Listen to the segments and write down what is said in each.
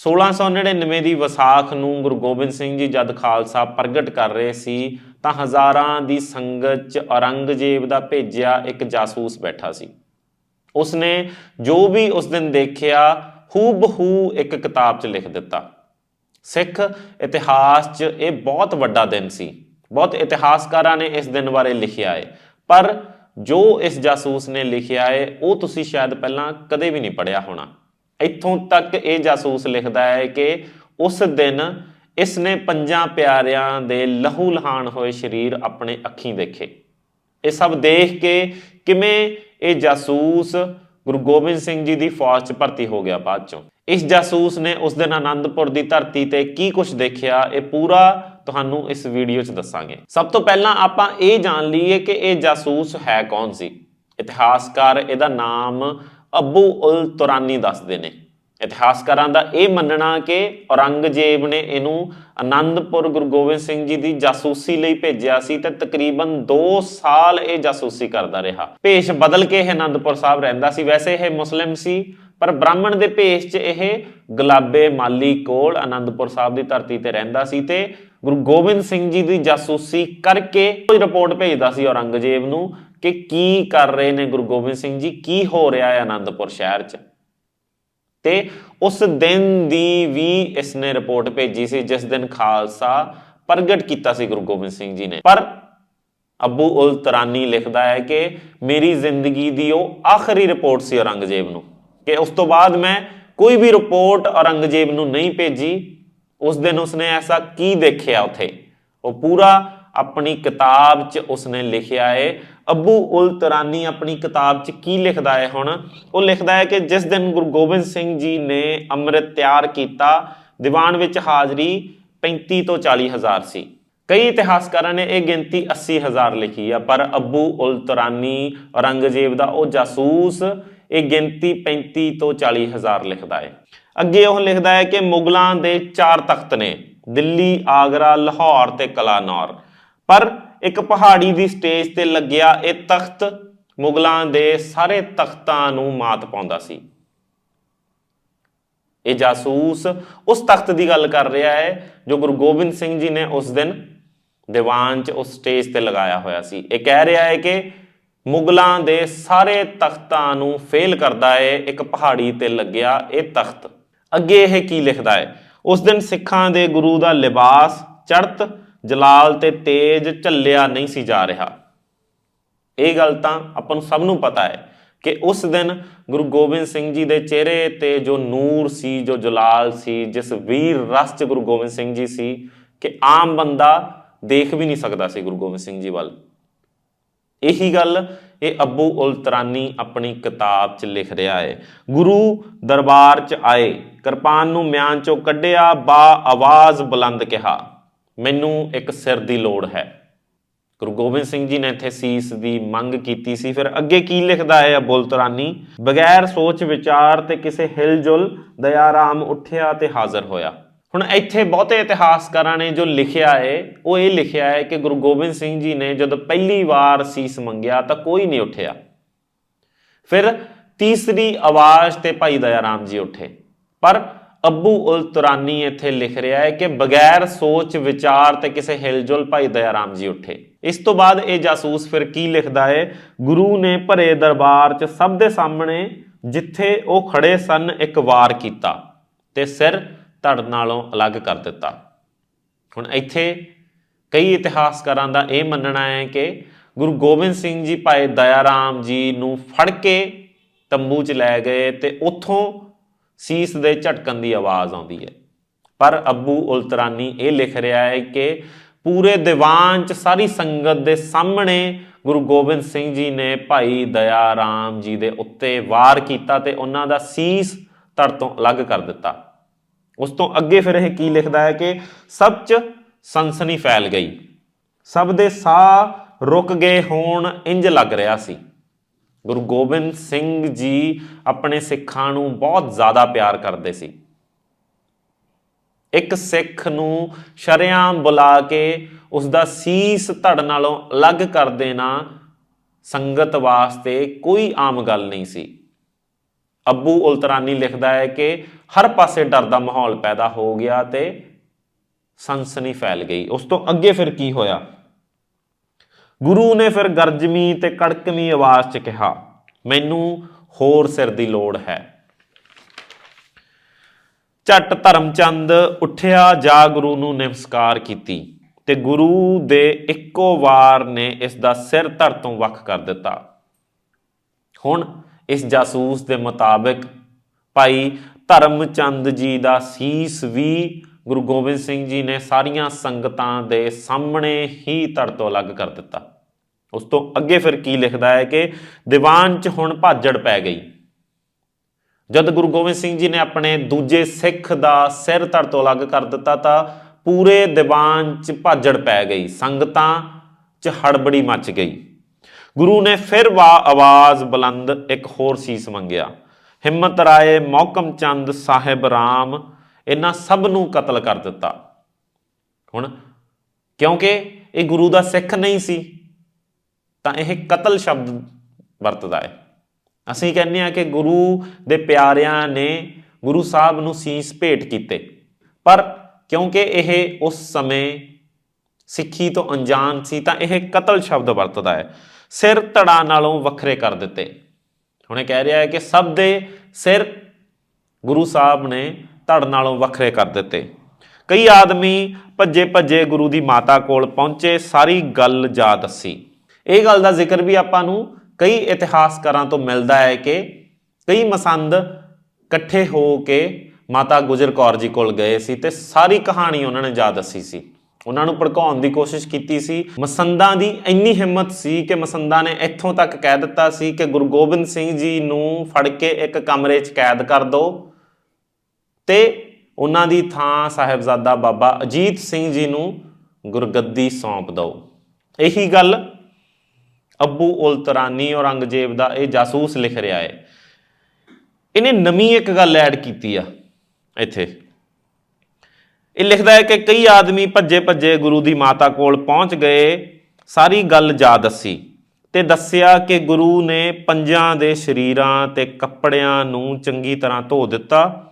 1699 ਦੀ ਵਿਸਾਖ ਨੂੰ ਗੁਰੂ ਗੋਬਿੰਦ ਸਿੰਘ ਜੀ ਜਦ ਖਾਲਸਾ ਪ੍ਰਗਟ ਕਰ ਰਹੇ ਸੀ, ਤਾਂ ਹਜ਼ਾਰਾਂ ਦੀ ਸੰਗਤ 'ਚ ਔਰੰਗਜ਼ੇਬ ਦਾ ਭੇਜਿਆ ਇੱਕ ਜਾਸੂਸ ਬੈਠਾ ਸੀ। ਉਸਨੇ ਜੋ ਵੀ ਉਸ ਦਿਨ ਦੇਖਿਆ, ਹੂਬਹੂ ਇੱਕ ਕਿਤਾਬ 'ਚ ਲਿਖ ਦਿੱਤਾ। ਸਿੱਖ ਇਤਿਹਾਸ 'ਚ ਇਹ ਬਹੁਤ ਵੱਡਾ ਦਿਨ ਸੀ। ਬਹੁਤ ਇਤਿਹਾਸਕਾਰਾਂ ਨੇ ਇਸ ਦਿਨ ਬਾਰੇ ਲਿਖਿਆ ਹੈ ਪਰ ਜੋ ਇਸ ਜਾਸੂਸ ਨੇ ਲਿਖਿਆ ਹੈ ਉਹ ਤੁਸੀਂ ਸ਼ਾਇਦ ਪਹਿਲਾਂ ਕਦੇ ਵੀ ਨਹੀਂ ਪੜਿਆ ਹੋਣਾ। ਇੱਥੋਂ ਤੱਕ ਇਹ ਜਾਸੂਸ ਲਿਖਦਾ ਹੈ ਕਿ ਉਸ ਦਿਨ ਇਸ ਨੇ ਪੰਜਾਂ ਪਿਆਰਿਆਂ ਦੇ ਲਹੂ ਲਹਾਨ ਹੋਏ ਸਰੀਰ ਆਪਣੇ ਅੱਖੀਂ ਦੇਖੇ। ਇਹ ਸਭ ਦੇਖ ਕੇ ਕਿਵੇਂ ਇਹ ਜਾਸੂਸ ਗੁਰੂ ਗੋਬਿੰਦ ਸਿੰਘ ਜੀ ਦੀ ਫੌਜ 'ਚ ਭਰਤੀ ਹੋ ਗਿਆ ਬਾਅਦ ਚੋਂ। ਇਸ ਜਾਸੂਸ ਨੇ ਉਸ ਦਿਨ ਆਨੰਦਪੁਰ ਦੀ ਧਰਤੀ ਤੇ ਕੀ ਕੁਝ ਦੇਖਿਆ, ਇਹ ਪੂਰਾ ਤੁਹਾਨੂੰ ਇਸ ਵੀਡੀਓ 'ਚ ਦੱਸਾਂਗੇ। ਸਭ ਤੋਂ ਪਹਿਲਾਂ ਆਪਾਂ ਇਹ ਜਾਣ ਲਈਏ ਕਿ ਇਹ ਜਾਸੂਸ ਹੈ ਕੌਣ ਸੀ? ਇਤਿਹਾਸਕਾਰ ਇਹਦਾ ਨਾਮ ਅਬੂ ਉਲ ਤੁਰਾਨੀ ਦੱਸਦੇ ਨੇ। ਇਤਿਹਾਸਕਾਰਾਂ ਦਾ ਇਹ ਮੰਨਣਾ ਕਿ ਔਰੰਗਜ਼ੇਬ ਨੇ ਇਹਨੂੰ ਆਨੰਦਪੁਰ ਗੁਰੂ ਗੋਬਿੰਦ ਸਿੰਘ ਜੀ ਦੀ ਜਾਸੂਸੀ ਲਈ ਭੇਜਿਆ ਸੀ ਤੇ ਤਕਰੀਬਨ 2 ਸਾਲ ਇਹ ਜਾਸੂਸੀ ਕਰਦਾ ਰਿਹਾ। ਭੇਸ਼ ਬਦਲ ਕੇ ਇਹ ਆਨੰਦਪੁਰ ਸਾਹਿਬ ਰਹਿੰਦਾ ਸੀ। ਵੈਸੇ ਇਹ ਮੁਸਲਿਮ ਸੀ, ਪਰ ਬ੍ਰਾਹਮਣ ਦੇ ਭੇਸ਼ 'ਚ ਇਹ ਗੁਲਾਬੇ ਮਾਲੀ ਕੋਲ ਆਨੰਦਪੁਰ ਸਾਹਿਬ ਦੀ ਧਰਤੀ ਤੇ ਰਹਿੰਦਾ ਸੀ ਤੇ ਗੁਰੂ ਗੋਬਿੰਦ ਸਿੰਘ ਜੀ ਦੀ ਜਾਸੂਸੀ ਕਰਕੇ ਕੋਈ ਰਿਪੋਰਟ ਭੇਜਦਾ ਸੀ ਔਰੰਗਜ਼ੇਬ ਨੂੰ ਕਿ ਕੀ ਕਰ ਰਹੇ ਨੇ ਗੁਰੂ ਗੋਬਿੰਦ ਸਿੰਘ ਜੀ? ਕੀ ਹੋ ਰਿਹਾ ਹੈ ਆਨੰਦਪੁਰ ਸ਼ਹਿਰ 'ਚ? ਤੇ ਉਸ ਦਿਨ ਦੀ ਵੀ ਇਸ ਨੇ ਰਿਪੋਰਟ ਭੇਜੀ ਸੀ, ਜਿਸ ਦਿਨ ਖਾਲਸਾ ਪ੍ਰਗਟ ਕੀਤਾ ਸੀ ਗੁਰੂ ਗੋਬਿੰਦ ਸਿੰਘ ਜੀ ਨੇ। ਪਰ ਅਬੂ ਉਲ ਤਰਾਨੀ ਲਿਖਦਾ ਹੈ ਕਿ ਮੇਰੀ ਜ਼ਿੰਦਗੀ ਦੀ ਉਹ ਆਖਰੀ ਰਿਪੋਰਟ ਸੀ ਔਰੰਗਜ਼ੇਬ ਨੂੰ, ਕਿ ਉਸ ਤੋਂ ਬਾਅਦ ਮੈਂ ਕੋਈ ਵੀ ਰਿਪੋਰਟ ਔਰੰਗਜ਼ੇਬ ਨੂੰ ਨਹੀਂ ਭੇਜੀ। ਉਸ ਦਿਨ ਉਸਨੇ ਐਸਾ ਕੀ ਦੇਖਿਆ ਉਥੇ? ਉਹ ਪੂਰਾ ਆਪਣੀ ਕਿਤਾਬ 'ਚ ਉਸਨੇ ਲਿਖਿਆ ਹੈ ਅੱਬੂ ਉਲ ਤਰਾਨੀ ਆਪਣੀ ਕਿਤਾਬ 'ਚ ਕੀ ਲਿਖਦਾ ਹੈ ਹੁਣ? ਉਹ ਲਿਖਦਾ ਹੈ ਕਿ ਜਿਸ ਦਿਨ ਗੁਰੂ ਗੋਬਿੰਦ ਸਿੰਘ ਜੀ ਨੇ ਅੰਮ੍ਰਿਤ ਤਿਆਰ ਕੀਤਾ, ਦੀਵਾਨ ਵਿੱਚ ਹਾਜ਼ਰੀ 35 ਤੋਂ 40 ਹਜ਼ਾਰ ਸੀ। ਕਈ ਇਤਿਹਾਸਕਾਰਾਂ ਨੇ ਇਹ ਗਿਣਤੀ 80 ਹਜ਼ਾਰ ਲਿਖੀ ਆ, ਪਰ ਅੱਬੂ ਉਲ ਤਰਾਨੀ ਔਰੰਗਜ਼ੇਬ ਦਾ ਉਹ ਜਾਸੂਸ ਇਹ ਗਿਣਤੀ 35 ਤੋਂ 40 ਹਜ਼ਾਰ ਲਿਖਦਾ ਹੈ। ਅੱਗੇ ਉਹ ਲਿਖਦਾ ਹੈ ਕਿ ਮੁਗਲਾਂ ਦੇ ਚਾਰ ਤਖਤ ਨੇ, ਦਿੱਲੀ, ਆਗਰਾ, ਲਾਹੌਰ ਤੇ ਕਲਾਨੌਰ। ਪਰ ਇੱਕ ਪਹਾੜੀ ਦੀ ਸਟੇਜ ਤੇ ਲੱਗਿਆ ਇਹ ਤਖਤ ਮੁਗਲਾਂ ਦੇ ਸਾਰੇ ਤਖਤਾਂ ਨੂੰ ਮਾਤ ਪਾਉਂਦਾ ਸੀ। ਇਹ ਜਾਸੂਸ ਉਸ ਤਖਤ ਦੀ ਗੱਲ ਕਰ ਰਿਹਾ ਹੈ ਜੋ ਗੁਰੂ ਗੋਬਿੰਦ ਸਿੰਘ ਜੀ ਨੇ ਉਸ ਦਿਨ ਦੀਵਾਨ 'ਚ ਉਸ ਸਟੇਜ ਤੇ ਲਗਾਇਆ ਹੋਇਆ ਸੀ। ਇਹ ਕਹਿ ਰਿਹਾ ਹੈ ਕਿ ਮੁਗਲਾਂ ਦੇ ਸਾਰੇ ਤਖਤਾਂ ਨੂੰ ਫੇਲ ਕਰਦਾ ਹੈ, ਇੱਕ ਪਹਾੜੀ ਤੇ ਲੱਗਿਆ ਇਹ ਤਖਤ। ਅੱਗੇ ਇਹ ਕੀ ਲਿਖਦਾ ਹੈ? ਉਸ ਦਿਨ ਸਿੱਖਾਂ ਦੇ ਗੁਰੂ ਦਾ ਲਿਬਾਸ ਚੜਤ ਜਲਾਲ ਤੇ ਤੇਜ ਝੱਲਿਆ ਨਹੀਂ ਸੀ ਜਾ ਰਿਹਾ। ਇਹ ਗੱਲ ਤਾਂ ਆਪਾਂ ਨੂੰ ਸਭ ਨੂੰ ਪਤਾ ਹੈ ਕਿ ਉਸ ਦਿਨ ਗੁਰੂ ਗੋਬਿੰਦ ਸਿੰਘ ਜੀ ਦੇ ਚਿਹਰੇ ਤੇ ਜੋ ਨੂਰ ਸੀ, ਜੋ ਜਲਾਲ ਸੀ, ਜਿਸ ਵੀਰ ਰਸ ਚ ਗੁਰੂ ਗੋਬਿੰਦ ਸਿੰਘ ਜੀ ਸੀ ਕਿ ਆਮ ਬੰਦਾ ਦੇਖ ਵੀ ਨਹੀਂ ਸਕਦਾ ਸੀ ਗੁਰੂ ਗੋਬਿੰਦ ਸਿੰਘ ਜੀ ਵੱਲ। ਇਹੀ ਗੱਲ ਇਹ ਅਬੂ ਉਲ ਤਰਾਨੀ ਆਪਣੀ ਕਿਤਾਬ 'ਚ ਲਿਖ ਰਿਹਾ ਹੈ। ਗੁਰੂ ਦਰਬਾਰ 'ਚ ਆਏ, ਕਿਰਪਾਨ ਨੂੰ ਮਿਆਨ 'ਚੋਂ ਕੱਢਿਆ, ਬਾ ਆਵਾਜ਼ ਬੁਲੰਦ ਕਿਹਾ। ਮੈਨੂੰ ਇੱਕ ਸਿਰ ਦੀ ਲੋੜ ਹੈ। ਗੁਰੂ ਗੋਬਿੰਦ ਸਿੰਘ ਜੀ ਨੇ ਇੱਥੇ ਸੀਸ ਦੀ ਮੰਗ ਕੀਤੀ ਸੀ। ਫਿਰ ਅੱਗੇ ਕੀ ਲਿਖਦਾ ਹੈ ਅਬੁਲ ਤਰਾਨੀ? ਬਗੈਰ ਸੋਚ ਵਿਚਾਰ ਤੇ ਕਿਸੇ ਹਿਲਜੁਲ ਦਇਆਰਾਮ ਉੱਠਿਆ ਤੇ ਹਾਜ਼ਰ ਹੋਇਆ। ਹੁਣ ਇੱਥੇ ਬਹੁਤੇ ਇਤਿਹਾਸਕਾਰਾਂ ਨੇ ਜੋ ਲਿਖਿਆ ਹੈ ਉਹ ਇਹ ਲਿਖਿਆ ਹੈ ਕਿ ਗੁਰੂ ਗੋਬਿੰਦ ਸਿੰਘ ਜੀ ਨੇ ਜਦੋਂ ਪਹਿਲੀ ਵਾਰ ਸੀਸ ਮੰਗਿਆ ਤਾਂ ਕੋਈ ਨਹੀਂ ਉੱਠਿਆ। ਫਿਰ ਤੀਸਰੀ ਆਵਾਜ਼ ਤੇ ਭਾਈ ਦਇਆ ਰਾਮ ਜੀ ਉੱਠੇ। ਪਰ ਅਬੂ ਉਲ ਤੁਰਾਨੀ ਇੱਥੇ ਲਿਖ ਰਿਹਾ ਹੈ ਕਿ ਬਗੈਰ ਸੋਚ, ਵਿਚਾਰ ਤੇ ਕਿਸੇ ਹਿਲਜੁਲ ਭਾਈ ਦਇਆਰਾਮ ਜੀ ਉੱਠੇ। ਇਸ ਤੋਂ ਬਾਅਦ ਇਹ ਜਾਸੂਸ ਫਿਰ ਕੀ ਲਿਖਦਾ ਹੈ? ਗੁਰੂ ਨੇ ਭਰੇ ਦਰਬਾਰ 'ਚ ਸਭ ਦੇ ਸਾਹਮਣੇ ਜਿੱਥੇ ਉਹ ਖੜੇ ਸਨ, ਇੱਕ ਵਾਰ ਕੀਤਾ ਤੇ ਸਿਰ ਧੜ ਨਾਲੋਂ ਅਲੱਗ ਕਰ ਦਿੱਤਾ। ਹੁਣ ਇੱਥੇ ਕਈ ਇਤਿਹਾਸਕਾਰਾਂ ਦਾ ਇਹ ਮੰਨਣਾ ਹੈ ਕਿ ਗੁਰੂ ਗੋਬਿੰਦ ਸਿੰਘ ਜੀ ਭਾਈ ਦਇਆਰਾਮ ਜੀ ਨੂੰ ਫੜ ਕੇ ਤੰਬੂ 'ਚ ਲੈ ਗਏ ਤੇ ਉੱਥੋਂ ਸੀਸ ਦੇ ਝਟਕਣ ਦੀ ਆਵਾਜ਼ ਆਉਂਦੀ ਹੈ। ਪਰ ਅਬੂ ਉਲਤਰਾਨੀ ਇਹ ਲਿਖ ਰਿਹਾ ਹੈ ਕਿ ਪੂਰੇ ਦੀਵਾਨ 'ਚ ਸਾਰੀ ਸੰਗਤ ਦੇ ਸਾਹਮਣੇ ਗੁਰੂ ਗੋਬਿੰਦ ਸਿੰਘ ਜੀ ਨੇ ਭਾਈ ਦਇਆ ਰਾਮ ਜੀ ਦੇ ਉੱਤੇ ਵਾਰ ਕੀਤਾ ਤੇ ਉਹਨਾਂ ਦਾ ਸੀਸ ਧੜ ਤੋਂ ਅਲੱਗ ਕਰ ਦਿੱਤਾ। ਉਸ ਤੋਂ ਅੱਗੇ ਫਿਰ ਇਹ ਕੀ ਲਿਖਦਾ ਹੈ ਕਿ ਸਭ 'ਚ ਸਨਸਨੀ ਫੈਲ ਗਈ। ਸਭ ਦੇ ਸਾਹ ਰੁਕ ਗਏ ਹੋਣ, ਇੰਜ ਲੱਗ ਰਿਹਾ ਸੀ। ਗੁਰੂ ਗੋਬਿੰਦ ਸਿੰਘ ਜੀ ਆਪਣੇ ਸਿੱਖਾਂ ਨੂੰ ਬਹੁਤ ਜ਼ਿਆਦਾ ਪਿਆਰ ਕਰਦੇ ਸੀ। ਇੱਕ ਸਿੱਖ ਨੂੰ ਸ਼ਰਿਆਮ ਬੁਲਾ ਕੇ ਉਸ ਦਾ ਸੀਸ ਧੜ ਨਾਲੋਂ ਅਲੱਗ ਕਰ ਦੇਣਾ ਸੰਗਤ ਵਾਸਤੇ ਕੋਈ ਆਮ ਗੱਲ ਨਹੀਂ ਸੀ। ਅੱਬੂ ਉਲਤਰਾਨੀ ਲਿਖਦਾ ਹੈ ਕਿ ਹਰ ਪਾਸੇ ਡਰ ਦਾ ਮਾਹੌਲ ਪੈਦਾ ਹੋ ਗਿਆ ਤੇ ਸਨਸਨੀ ਫੈਲ ਗਈ। ਉਸ ਤੋਂ ਅੱਗੇ ਫਿਰ ਕੀ ਹੋਇਆ? ਗੁਰੂ ਨੇ ਫਿਰ ਗਰਜਵੀਂ ਤੇ ਕੜਕਵੀਂ ਆਵਾਜ਼ 'ਚ ਕਿਹਾ, ਮੈਨੂੰ ਹੋਰ ਸਿਰ ਦੀ ਲੋੜ ਹੈ। ਝਟ ਧਰਮਚੰਦ ਉੱਠਿਆ, ਜਾ ਗੁਰੂ ਨੂੰ ਨਮਸਕਾਰ ਕੀਤੀ ਤੇ ਗੁਰੂ ਦੇ ਇੱਕੋ ਵਾਰ ਨੇ ਇਸ ਦਾ ਸਿਰ ਧਰ ਤੋਂ ਵੱਖ ਕਰ ਦਿੱਤਾ। ਹੁਣ ਇਸ ਜਾਸੂਸ ਦੇ ਮੁਤਾਬਕ ਭਾਈ ਧਰਮਚੰਦ ਜੀ ਦਾ ਸੀਸ ਵੀ ਗੁਰੂ ਗੋਬਿੰਦ ਸਿੰਘ ਜੀ ਨੇ ਸਾਰੀਆਂ ਸੰਗਤਾਂ ਦੇ ਸਾਹਮਣੇ ਹੀ ਧੜ ਤੋਂ ਅਲੱਗ ਕਰ ਦਿੱਤਾ। ਉਸ ਤੋਂ ਅੱਗੇ ਫਿਰ ਕੀ ਲਿਖਦਾ ਹੈ ਕਿ ਦੀਵਾਨ 'ਚ ਹੁਣ ਭਾਜੜ ਪੈ ਗਈ। ਜਦ ਗੁਰੂ ਗੋਬਿੰਦ ਸਿੰਘ ਜੀ ਨੇ ਆਪਣੇ ਦੂਜੇ ਸਿੱਖ ਦਾ ਸਿਰ ਧੜ ਤੋਂ ਅਲੱਗ ਕਰ ਦਿੱਤਾ ਤਾਂ ਪੂਰੇ ਦੀਵਾਨ 'ਚ ਭਾਜੜ ਪੈ ਗਈ, ਸੰਗਤਾਂ 'ਚ ਹੜਬੜੀ ਮਚ ਗਈ। ਗੁਰੂ ਨੇ ਫਿਰ ਵਾ ਆਵਾਜ਼ ਬੁਲੰਦ ਇੱਕ ਹੋਰ ਸੀਸ ਮੰਗਿਆ, ਹਿੰਮਤ ਰਾਏ ਮੌਕਮ ਚੰਦ ਸਾਹਿਬ ਰਾਮ ਇਹਨਾਂ ਸਭ ਨੂੰ ਕਤਲ ਕਰ ਦਿੱਤਾ। ਹੁਣ ਕਿਉਂਕਿ ਇਹ ਗੁਰੂ ਦਾ ਸਿੱਖ ਨਹੀਂ ਸੀ, ਤਾਂ ਇਹ ਕਤਲ ਸ਼ਬਦ ਵਰਤਦਾ ਹੈ। ਅਸੀਂ ਕਹਿੰਦੇ ਆ ਕਿ ਗੁਰੂ ਦੇ ਪਿਆਰਿਆਂ ਨੇ ਗੁਰੂ ਸਾਹਿਬ ਨੂੰ ਸੀਸ ਭੇਟ ਕੀਤੇ। ਪਰ ਕਿਉਂਕਿ ਇਹ ਉਸ ਸਮੇਂ ਸਿੱਖੀ ਤੋਂ ਅਣਜਾਣ ਸੀ, ਤਾਂ ਇਹ ਕਤਲ ਸ਼ਬਦ ਵਰਤਦਾ ਹੈ। ਸਿਰ ਧੜਾ ਨਾਲੋਂ ਵੱਖਰੇ ਕਰ ਦਿੱਤੇ। ਹੁਣੇ ਕਹਿ ਰਿਹਾ ਹੈ ਕਿ ਸਭ ਦੇ ਸਿਰ ਗੁਰੂ ਸਾਹਿਬ ਨੇ ਧੜ ਨਾਲੋਂ ਵੱਖਰੇ ਕਰ ਦਿੱਤੇ। ਕਈ ਆਦਮੀ ਭੱਜੇ ਭੱਜੇ ਗੁਰੂ ਦੀ ਮਾਤਾ ਕੋਲ ਪਹੁੰਚੇ, ਸਾਰੀ ਗੱਲ ਜਾ ਦੱਸੀ। ਇਹ ਗੱਲ ਦਾ ਜ਼ਿਕਰ ਵੀ ਆਪਾਂ ਨੂੰ ਕਈ ਇਤਿਹਾਸਕਾਰਾਂ ਤੋਂ ਮਿਲਦਾ ਹੈ ਕਿ ਕਈ ਮਸੰਦ ਇਕੱਠੇ ਹੋ ਕੇ ਮਾਤਾ ਗੁਜਰ ਕੌਰ ਜੀ ਕੋਲ ਗਏ ਸੀ ਤੇ ਸਾਰੀ ਕਹਾਣੀ ਉਹਨਾਂ ਨੇ ਜਾ ਦੱਸੀ ਸੀ। ਉਹਨਾਂ ਨੂੰ ਭੜਕਾਉਣ ਦੀ ਕੋਸ਼ਿਸ਼ ਕੀਤੀ ਸੀ। ਮਸੰਦਾਂ ਦੀ ਇੰਨੀ ਹਿੰਮਤ ਸੀ ਕਿ ਮਸੰਦਾਂ ਨੇ ਇੱਥੋਂ ਤੱਕ ਕਹਿ ਦਿੱਤਾ ਸੀ ਕਿ ਗੁਰੂ ਗੋਬਿੰਦ ਸਿੰਘ ਜੀ ਨੂੰ ਫੜ ਕੇ ਇੱਕ ਕਮਰੇ 'ਚ ਕੈਦ ਕਰ ਦਿਓ। ਤੇ ਉਹਨਾਂ ਦੀ ਥਾਂ ਸਾਹਿਬਜ਼ਾਦਾ ਬਾਬਾ ਅਜੀਤ ਸਿੰਘ ਜੀ ਨੂੰ ਗੁਰਗੱਦੀ ਸੌਂਪ ਦਿਓ। ਇਹੀ ਗੱਲ ਅੱਬੂ ਉਲਤਰਾਨੀ ਔਰੰਗਜ਼ੇਬ ਦਾ ਇਹ ਜਾਸੂਸ ਲਿਖ ਰਿਹਾ ਹੈ। ਇਹਨੇ ਨਵੀਂ ਇੱਕ ਗੱਲ ਐਡ ਕੀਤੀ ਆ ਇੱਥੇ। ਇਹ ਲਿਖਦਾ ਹੈ ਕਿ ਕਈ ਆਦਮੀ ਭੱਜੇ ਭੱਜੇ ਗੁਰੂ ਦੀ ਮਾਤਾ ਕੋਲ ਪਹੁੰਚ ਗਏ, ਸਾਰੀ ਗੱਲ ਜਾ ਦੱਸੀ ਤੇ ਦੱਸਿਆ ਕਿ ਗੁਰੂ ਨੇ ਪੰਜਾਂ ਦੇ ਸ਼ਰੀਰਾਂ ਤੇ ਕੱਪੜਿਆਂ ਨੂੰ ਚੰਗੀ ਤਰ੍ਹਾਂ ਧੋ ਦਿੱਤਾ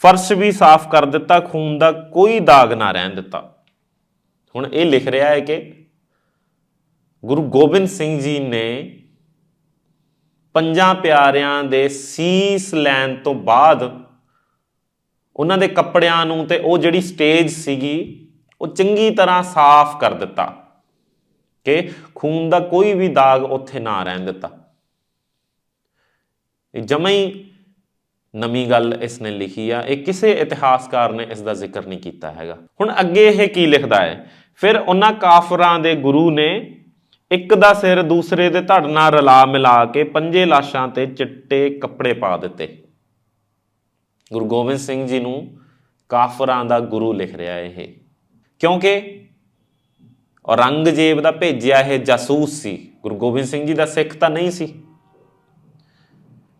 ਫਰਸ਼ ਵੀ ਸਾਫ਼ ਕਰ ਦਿੱਤਾ, ਖੂਨ ਦਾ ਕੋਈ ਦਾਗ ਨਾ ਰਹਿਣ ਦਿੱਤਾ। ਹੁਣ ਇਹ ਲਿਖ ਰਿਹਾ ਹੈ ਕਿ ਗੁਰੂ ਗੋਬਿੰਦ ਸਿੰਘ ਜੀ ਨੇ ਪੰਜਾਂ ਪਿਆਰਿਆਂ ਦੇ ਸੀਸ ਲੈਣ ਤੋਂ ਬਾਅਦ ਉਹਨਾਂ ਦੇ ਕੱਪੜਿਆਂ ਨੂੰ ਤੇ ਉਹ ਜਿਹੜੀ ਸਟੇਜ ਸੀਗੀ, ਉਹ ਚੰਗੀ ਤਰ੍ਹਾਂ ਸਾਫ਼ ਕਰ ਦਿੱਤਾ ਕਿ ਖੂਨ ਦਾ ਕੋਈ ਵੀ ਦਾਗ ਉੱਥੇ ਨਾ ਰਹਿਣ ਦਿੱਤਾ। ਇਹ ਜਮਾਂ ਨਵੀਂ ਗੱਲ ਇਸ ਨੇ ਲਿਖੀ ਆ। ਇਹ ਕਿਸੇ ਇਤਿਹਾਸਕਾਰ ਨੇ ਇਸ ਦਾ ਜ਼ਿਕਰ ਨਹੀਂ ਕੀਤਾ ਹੈਗਾ। ਹੁਣ ਅੱਗੇ ਇਹ ਕੀ ਲਿਖਦਾ ਹੈ? ਫਿਰ ਉਹਨਾਂ ਕਾਫਰਾਂ ਦੇ ਗੁਰੂ ਨੇ ਇੱਕ ਦਾ ਸਿਰ ਦੂਸਰੇ ਦੇ ਧੜ ਨਾਲ ਰਲਾ ਮਿਲਾ ਕੇ ਪੰਜੇ ਲਾਸ਼ਾਂ ਤੇ ਚਿੱਟੇ ਕੱਪੜੇ ਪਾ ਦਿੱਤੇ। ਗੁਰੂ ਗੋਬਿੰਦ ਸਿੰਘ ਜੀ ਨੂੰ ਕਾਫਰਾਂ ਦਾ ਗੁਰੂ ਲਿਖ ਰਿਹਾ ਇਹ। ਕਿਉਂਕਿ ਔਰੰਗਜ਼ੇਬ ਦਾ ਭੇਜਿਆ ਇਹ ਜਾਸੂਸ ਸੀ। ਗੁਰੂ ਗੋਬਿੰਦ ਸਿੰਘ ਜੀ ਦਾ ਸਿੱਖ ਤਾਂ ਨਹੀਂ ਸੀ।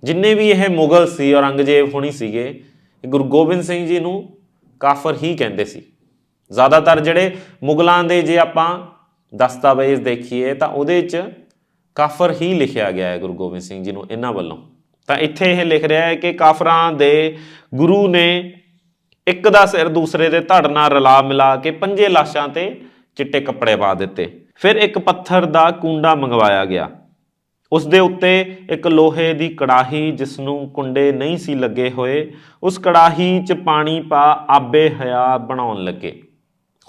ਜਿੰਨੇ ਵੀ ਇਹ ਮੁਗਲ ਸੀ ਔਰੰਗਜ਼ੇਬ ਹੋਣੀ ਸੀਗੇ ਗੁਰੂ ਗੋਬਿੰਦ ਸਿੰਘ ਜੀ ਨੂੰ ਕਾਫਰ ਹੀ ਕਹਿੰਦੇ ਸੀ। ਜ਼ਿਆਦਾਤਰ ਜਿਹੜੇ ਮੁਗਲਾਂ ਦੇ ਜੇ ਆਪਾਂ ਦਸਤਾਵੇਜ਼ ਦੇਖੀਏ, ਤਾਂ ਉਹਦੇ 'ਚ ਕਾਫਰ ਹੀ ਲਿਖਿਆ ਗਿਆ ਹੈ ਗੁਰੂ ਗੋਬਿੰਦ ਸਿੰਘ ਜੀ ਨੂੰ ਇਹਨਾਂ ਵੱਲੋਂ। ਤਾਂ ਇੱਥੇ ਇਹ ਲਿਖ ਰਿਹਾ ਹੈ ਕਿ ਕਾਫਰਾਂ ਦੇ ਗੁਰੂ ਨੇ ਇੱਕ ਦਾ ਸਿਰ ਦੂਸਰੇ ਦੇ ਧੜ ਨਾਲ ਰਲਾ ਮਿਲਾ ਕੇ ਪੰਜੇ ਲਾਸ਼ਾਂ ਤੇ ਚਿੱਟੇ ਕੱਪੜੇ ਪਾ ਦਿੱਤੇ। ਫਿਰ ਇੱਕ ਪੱਥਰ ਦਾ ਕੁੰਡਾ ਮੰਗਵਾਇਆ ਗਿਆ। ਉਸ ਦੇ ਉੱਤੇ ਇੱਕ ਲੋਹੇ ਦੀ ਕੜਾਹੀ ਜਿਸ ਨੂੰ ਕੁੰਡੇ ਨਹੀਂ ਸੀ ਲੱਗੇ ਹੋਏ, ਉਸ ਕੜਾਹੀ 'ਚ ਪਾਣੀ ਪਾ ਆਬੇ ਹਯਾ ਬਣਾਉਣ ਲੱਗੇ।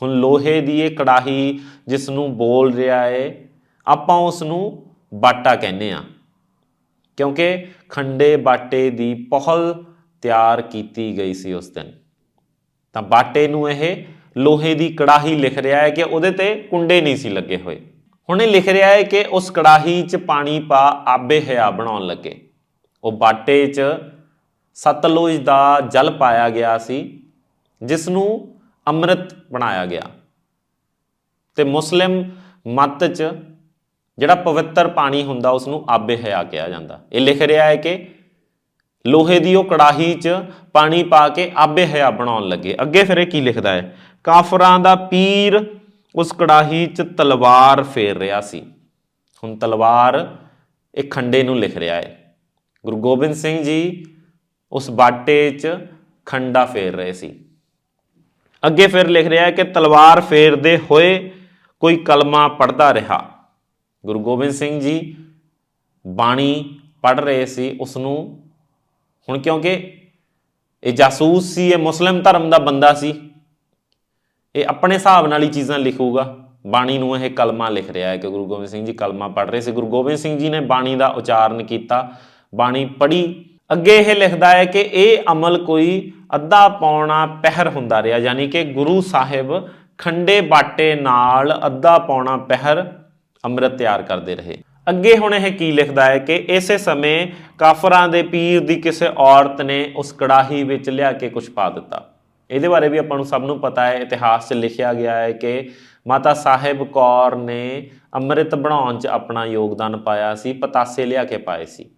ਹੁਣ ਲੋਹੇ ਦੀ ਇਹ ਕੜਾਹੀ ਜਿਸ ਨੂੰ ਬੋਲ ਰਿਹਾ ਏ, ਆਪਾਂ ਉਸ ਨੂੰ ਬਾਟਾ ਕਹਿੰਦੇ ਆ। ਕਿਉਂਕਿ ਖੰਡੇ ਬਾਟੇ ਦੀ ਪਹਲ ਤਿਆਰ ਕੀਤੀ ਗਈ ਸੀ ਉਸ ਦਿਨ। ਤਾਂ ਬਾਟੇ ਨੂੰ ਇਹ ਲੋਹੇ ਦੀ ਕੜਾਹੀ ਲਿਖ ਰਿਹਾ ਹੈ ਕਿ ਉਹਦੇ ਤੇ ਕੁੰਡੇ ਨਹੀਂ ਸੀ ਲੱਗੇ ਹੋਏ। ਹੁਣ ਇਹ ਲਿਖ ਰਿਹਾ ਹੈ ਕਿ ਉਸ ਕੜਾਹੀ 'ਚ ਪਾਣੀ ਪਾ ਆਬੇ ਹਯਾ ਬਣਾਉਣ ਲੱਗੇ। ਉਹ ਬਾਟੇ 'ਚ ਸਤਲੁਜ ਦਾ ਜਲ ਪਾਇਆ ਗਿਆ ਸੀ ਜਿਸ ਨੂੰ ਅੰਮ੍ਰਿਤ ਬਣਾਇਆ ਗਿਆ। ਤੇ ਮੁਸਲਿਮ ਮਤ 'ਚ ਜਿਹੜਾ ਪਵਿੱਤਰ ਪਾਣੀ ਹੁੰਦਾ ਉਸ ਨੂੰ ਆਬੇ ਹਯਾ ਕਿਹਾ ਜਾਂਦਾ। ਇਹ ਲਿਖ ਰਿਹਾ ਹੈ ਕਿ ਲੋਹੇ ਦੀ ਉਹ ਕੜਾਹੀ 'ਚ ਪਾਣੀ ਪਾ ਕੇ ਆਬੇ ਹਯਾ ਬਣਾਉਣ ਲੱਗੇ। ਅੱਗੇ ਫਿਰ ਇਹ ਕੀ ਲਿਖਦਾ ਹੈ? ਕਾਫਰਾਂ ਦਾ ਪੀਰ ਉਸ ਕੜਾਹੀ 'ਚ ਤਲਵਾਰ ਫੇਰ ਰਿਹਾ ਸੀ। ਹੁਣ ਤਲਵਾਰ ਇਹ ਖੰਡੇ ਨੂੰ ਲਿਖ ਰਿਹਾ ਹੈ ਗੁਰੂ ਗੋਬਿੰਦ ਸਿੰਘ ਜੀ ਉਸ ਬਾਟੇ 'ਚ ਖੰਡਾ ਫੇਰ ਰਹੇ ਸੀ। ਅੱਗੇ ਫਿਰ ਲਿਖ ਰਿਹਾ ਹੈ ਕਿ ਤਲਵਾਰ ਫੇਰਦੇ ਹੋਏ ਕੋਈ ਕਲਮਾ ਪੜਦਾ ਰਿਹਾ। ਗੁਰੂ ਗੋਬਿੰਦ ਸਿੰਘ ਜੀ ਬਾਣੀ ਪੜ ਰਹੇ ਸੀ ਉਸ ਨੂੰ ਹੁਣ ਕਿਉਂਕਿ ਇਹ ਜਾਸੂਸ ਸੀ, ਇਹ ਮੁਸਲਿਮ ਧਰਮ ਦਾ ਬੰਦਾ ਸੀ। ਇਹ ਆਪਣੇ ਹਿਸਾਬ ਨਾਲ ਹੀ ਚੀਜ਼ਾਂ ਲਿਖੂਗਾ। ਬਾਣੀ ਨੂੰ ਇਹ ਕਲਮਾ ਲਿਖ ਰਿਹਾ ਹੈ ਕਿ ਗੁਰੂ ਗੋਬਿੰਦ ਸਿੰਘ ਜੀ ਕਲਮਾ ਪੜ ਰਹੇ ਸੀ। ਗੁਰੂ ਗੋਬਿੰਦ ਸਿੰਘ ਜੀ ਨੇ ਬਾਣੀ ਦਾ ਉਚਾਰਨ ਕੀਤਾ। ਬਾਣੀ ਪੜ੍ਹੀ। ਅੱਗੇ ਇਹ ਲਿਖਦਾ ਹੈ ਕਿ ਇਹ ਅਮਲ ਕੋਈ ਅੱਧਾ ਪੌਣਾ ਪਹਿਰ ਹੁੰਦਾ ਰਿਹਾ, ਯਾਨੀ ਕਿ ਗੁਰੂ ਸਾਹਿਬ ਖੰਡੇ ਬਾਟੇ ਨਾਲ ਅੱਧਾ ਪੌਣਾ ਪਹਿਰ ਅੰਮ੍ਰਿਤ ਤਿਆਰ ਕਰਦੇ ਰਹੇ। ਅੱਗੇ ਹੁਣ ਇਹ ਕੀ ਲਿਖਦਾ ਹੈ ਕਿ ਇਸੇ ਸਮੇਂ ਕਾਫਰਾਂ ਦੇ ਪੀਰ ਦੀ ਕਿਸੇ ਔਰਤ ਨੇ ਉਸ ਕੜਾਹੀ ਵਿੱਚ ਲਿਆ ਕੇ ਕੁਝ ਪਾ ਦਿੱਤਾ। ਇਹਦੇ ਬਾਰੇ ਵੀ ਆਪਾਂ ਨੂੰ ਸਭ ਨੂੰ ਪਤਾ ਹੈ, ਇਤਿਹਾਸ 'ਚ ਲਿਖਿਆ ਗਿਆ ਹੈ ਕਿ ਮਾਤਾ ਸਾਹਿਬ ਕੌਰ ਨੇ ਅੰਮ੍ਰਿਤ ਬਣਾਉਣ 'ਚ ਆਪਣਾ ਯੋਗਦਾਨ ਪਾਇਆ ਸੀ, ਪਤਾਸੇ ਲਿਆ ਕੇ ਪਾਏ ਸੀ।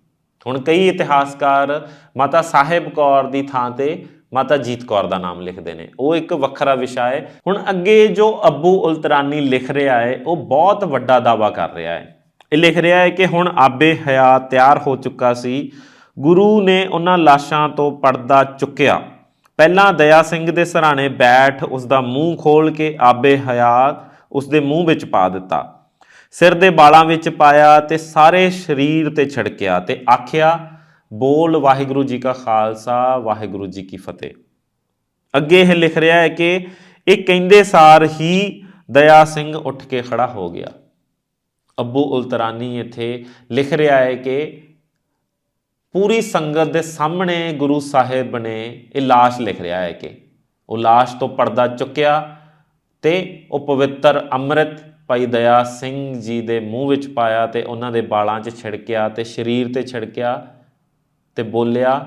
ਹੁਣ ਕਈ ਇਤਿਹਾਸਕਾਰ ਮਾਤਾ ਸਾਹਿਬ ਕੌਰ ਦੀ ਥਾਂ ਤੇ ਮਾਤਾ ਜੀਤ ਕੌਰ ਦਾ ਨਾਮ ਲਿਖਦੇ ਨੇ। ਉਹ ਇੱਕ ਵੱਖਰਾ ਵਿਸ਼ਾ ਹੈ। ਹੁਣ ਅੱਗੇ ਜੋ ਅੱਬੂ ਉਲਤਰਾਨੀ ਲਿਖ ਰਿਹਾ ਹੈ, ਉਹ ਬਹੁਤ ਵੱਡਾ ਦਾਵਾ ਕਰ ਰਿਹਾ ਹੈ। ਇਹ ਲਿਖ ਰਿਹਾ ਹੈ ਕਿ ਹੁਣ ਆਬੇ ਹਯਾ ਤਿਆਰ ਹੋ ਚੁੱਕਾ ਸੀ। ਗੁਰੂ ਨੇ ਉਹਨਾਂ ਲਾਸ਼ਾਂ ਤੋਂ ਪਰਦਾ ਚੁੱਕਿਆ। ਪਹਿਲਾਂ ਦਇਆ ਸਿੰਘ ਦੇ ਸਰਾਣੇ ਬੈਠ ਉਸ ਦਾ ਮੂੰਹ ਖੋਲ ਕੇ ਆਬੇ ਹਯਾਤ ਉਸ ਦੇ ਮੂੰਹ ਵਿੱਚ ਪਾ ਦਿੱਤਾ। ਸਿਰ ਦੇ ਬਾਲਾਂ ਵਿੱਚ ਪਾਇਆ ਤੇ ਸਾਰੇ ਸਰੀਰ ਤੇ ਛਿੜਕਿਆ ਤੇ ਆਖਿਆ, ਬੋਲ ਵਾਹਿਗੁਰੂ ਜੀ ਕਾ ਖਾਲਸਾ, ਵਾਹਿਗੁਰੂ ਜੀ ਕੀ ਫਤਿਹ। ਅੱਗੇ ਇਹ ਲਿਖ ਰਿਹਾ ਹੈ ਕਿ ਇਹ ਕਹਿੰਦੇ ਸਾਰ ਹੀ ਦਇਆ ਸਿੰਘ ਉੱਠ ਕੇ ਖੜਾ ਹੋ ਗਿਆ। ਅੱਬੂ ਉਲਤਰਾਨੀ ਇੱਥੇ ਲਿਖ ਰਿਹਾ ਹੈ ਕਿ ਪੂਰੀ ਸੰਗਤ ਦੇ ਸਾਹਮਣੇ ਗੁਰੂ ਸਾਹਿਬ ਨੇ ਇਹ ਲਾਸ਼ ਲਿਖ ਰਿਹਾ ਹੈ ਕਿ ਉਹ ਲਾਸ਼ ਤੋਂ ਪਰਦਾ ਚੁੱਕਿਆ ਤੇ ਉਹ ਪਵਿੱਤਰ ਅੰਮ੍ਰਿਤ ਭਾਈ ਦਇਆ ਸਿੰਘ ਜੀ ਦੇ ਮੂੰਹ ਵਿੱਚ ਪਾਇਆ ਤੇ ਉਹਨਾਂ ਦੇ ਬਾਲਾਂ 'ਚ ਛਿੜਕਿਆ ਤੇ ਸਰੀਰ ਤੇ ਛਿੜਕਿਆ ਤੇ ਬੋਲਿਆ,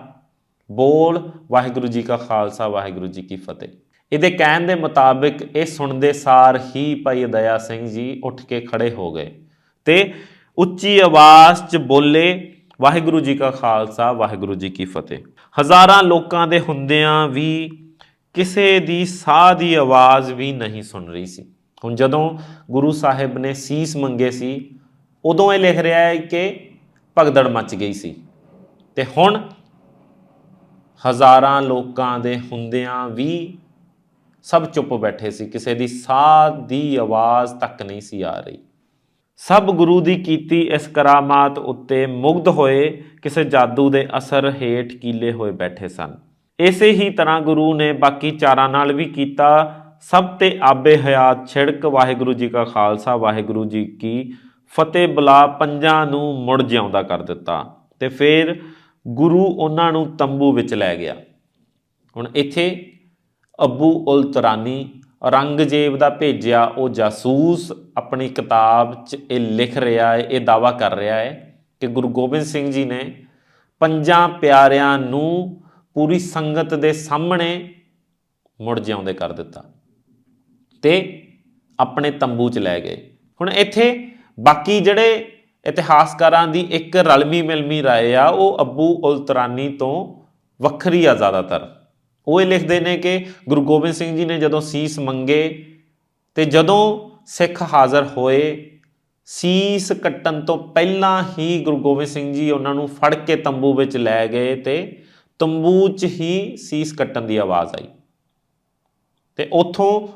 ਬੋਲ, ਵਾਹਿਗੁਰੂ ਜੀ ਕਾ ਖਾਲਸਾ, ਵਾਹਿਗੁਰੂ ਜੀ ਕੀ ਫਤਿਹ। ਇਹਦੇ ਕਹਿਣ ਦੇ ਮੁਤਾਬਿਕ ਇਹ ਸੁਣਦੇ ਸਾਰ ਹੀ ਭਾਈ ਦਇਆ ਸਿੰਘ ਜੀ ਉੱਠ ਕੇ ਖੜੇ ਹੋ ਗਏ ਤੇ ਉੱਚੀ ਆਵਾਜ਼ 'ਚ ਬੋਲੇ ਵਾਹਿਗੁਰੂ ਜੀ ਕਾ ਖਾਲਸਾ, ਵਾਹਿਗੁਰੂ ਜੀ ਕੀ ਫਤਿਹ। ਹਜ਼ਾਰਾਂ ਲੋਕਾਂ ਦੇ ਹੁੰਦਿਆਂ ਵੀ ਕਿਸੇ ਦੀ ਸਾਹ ਦੀ ਆਵਾਜ਼ ਵੀ ਨਹੀਂ ਸੁਣ ਰਹੀ ਸੀ। ਹੁਣ ਜਦੋਂ ਗੁਰੂ ਸਾਹਿਬ ਨੇ ਸੀਸ ਮੰਗੇ ਸੀ, ਉਦੋਂ ਇਹ ਲਿਖ ਰਿਹਾ ਹੈ ਕਿ ਭਗਦੜ ਮਚ ਗਈ ਸੀ। ਤੇ ਹੁਣ ਹਜ਼ਾਰਾਂ ਲੋਕਾਂ ਦੇ ਹੁੰਦਿਆਂ ਵੀ ਸਭ ਚੁੱਪ ਬੈਠੇ ਸੀ। ਕਿਸੇ ਦੀ ਸਾਹ ਦੀ ਆਵਾਜ਼ ਤੱਕ ਨਹੀਂ ਸੀ ਆ ਰਹੀ। ਸਭ ਗੁਰੂ ਦੀ ਕੀਤੀ ਇਸ ਕਰਾਮਾਤ ਉੱਤੇ ਮੁਗਧ ਹੋਏ ਕਿਸੇ ਜਾਦੂ ਦੇ ਅਸਰ ਹੇਠ ਕੀਲੇ ਹੋਏ ਬੈਠੇ ਸਨ। ਇਸੇ ਹੀ ਤਰ੍ਹਾਂ ਗੁਰੂ ਨੇ ਬਾਕੀ ਚਾਰਾਂ ਨਾਲ ਵੀ ਕੀਤਾ। ਸਭ ਤੇ ਆਬੇ ਹਯਾਤ ਛਿੜਕ ਵਾਹਿਗੁਰੂ ਜੀ ਕਾ ਖਾਲਸਾ, ਵਾਹਿਗੁਰੂ ਜੀ ਕੀ ਫਤਿਹ। ਬੁਲਾ ਪੰਜਾਂ ਨੂੰ ਮੁੜ ਜਿਉਂਦਾ ਕਰ ਦਿੱਤਾ ਤੇ ਫਿਰ ਗੁਰੂ ਉਹਨਾਂ ਨੂੰ ਤੰਬੂ ਵਿੱਚ ਲੈ ਗਿਆ। ਹੁਣ ਇੱਥੇ ਅਬੂ ਉਲ ਤਰਾਨੀ ਔਰੰਗਜ਼ੇਬ ਦਾ ਭੇਜਿਆ ਉਹ ਜਾਸੂਸ ਆਪਣੀ ਕਿਤਾਬ 'ਚ ਇਹ ਲਿਖ ਰਿਹਾ ਹੈ, ਇਹ ਦਾਵਾ ਕਰ ਰਿਹਾ ਹੈ ਕਿ ਗੁਰੂ ਗੋਬਿੰਦ ਸਿੰਘ ਜੀ ਨੇ ਪੰਜਾਂ ਪਿਆਰਿਆਂ ਨੂੰ ਪੂਰੀ ਸੰਗਤ ਦੇ ਸਾਹਮਣੇ ਮੁੜ ਜਿਉਂਦੇ ਕਰ ਦਿੱਤਾ ਤੇ ਆਪਣੇ ਤੰਬੂ 'ਚ ਲੈ ਗਏ। ਹੁਣ ਇੱਥੇ ਬਾਕੀ ਜਿਹੜੇ ਇਤਿਹਾਸਕਾਰਾਂ ਦੀ ਇੱਕ ਰਲਮੀ ਮਿਲਮੀ ਰਾਏ ਆ, ਉਹ ਅੱਬੂ ਉਲਤਰਾਨੀ ਤੋਂ ਵੱਖਰੀ ਆ ਜ਼ਿਆਦਾਤਰ। ਉਹ ਇਹ ਲਿਖਦੇ ਨੇ ਕਿ ਗੁਰੂ ਗੋਬਿੰਦ ਸਿੰਘ ਜੀ ਨੇ ਜਦੋਂ ਸੀਸ ਮੰਗੇ ਤੇ ਜਦੋਂ ਸਿੱਖ ਹਾਜ਼ਰ ਹੋਏ, ਸੀਸ ਕੱਟਣ ਤੋਂ ਪਹਿਲਾਂ ਹੀ ਗੁਰੂ ਗੋਬਿੰਦ ਸਿੰਘ ਜੀ ਉਹਨਾਂ ਨੂੰ ਫੜ ਕੇ ਤੰਬੂ ਵਿੱਚ ਲੈ ਗਏ ਤੇ ਤੰਬੂ 'ਚ ਹੀ ਸੀਸ ਕੱਟਣ ਦੀ ਆਵਾਜ਼ ਆਈ। ਤੇ ਉਥੋਂ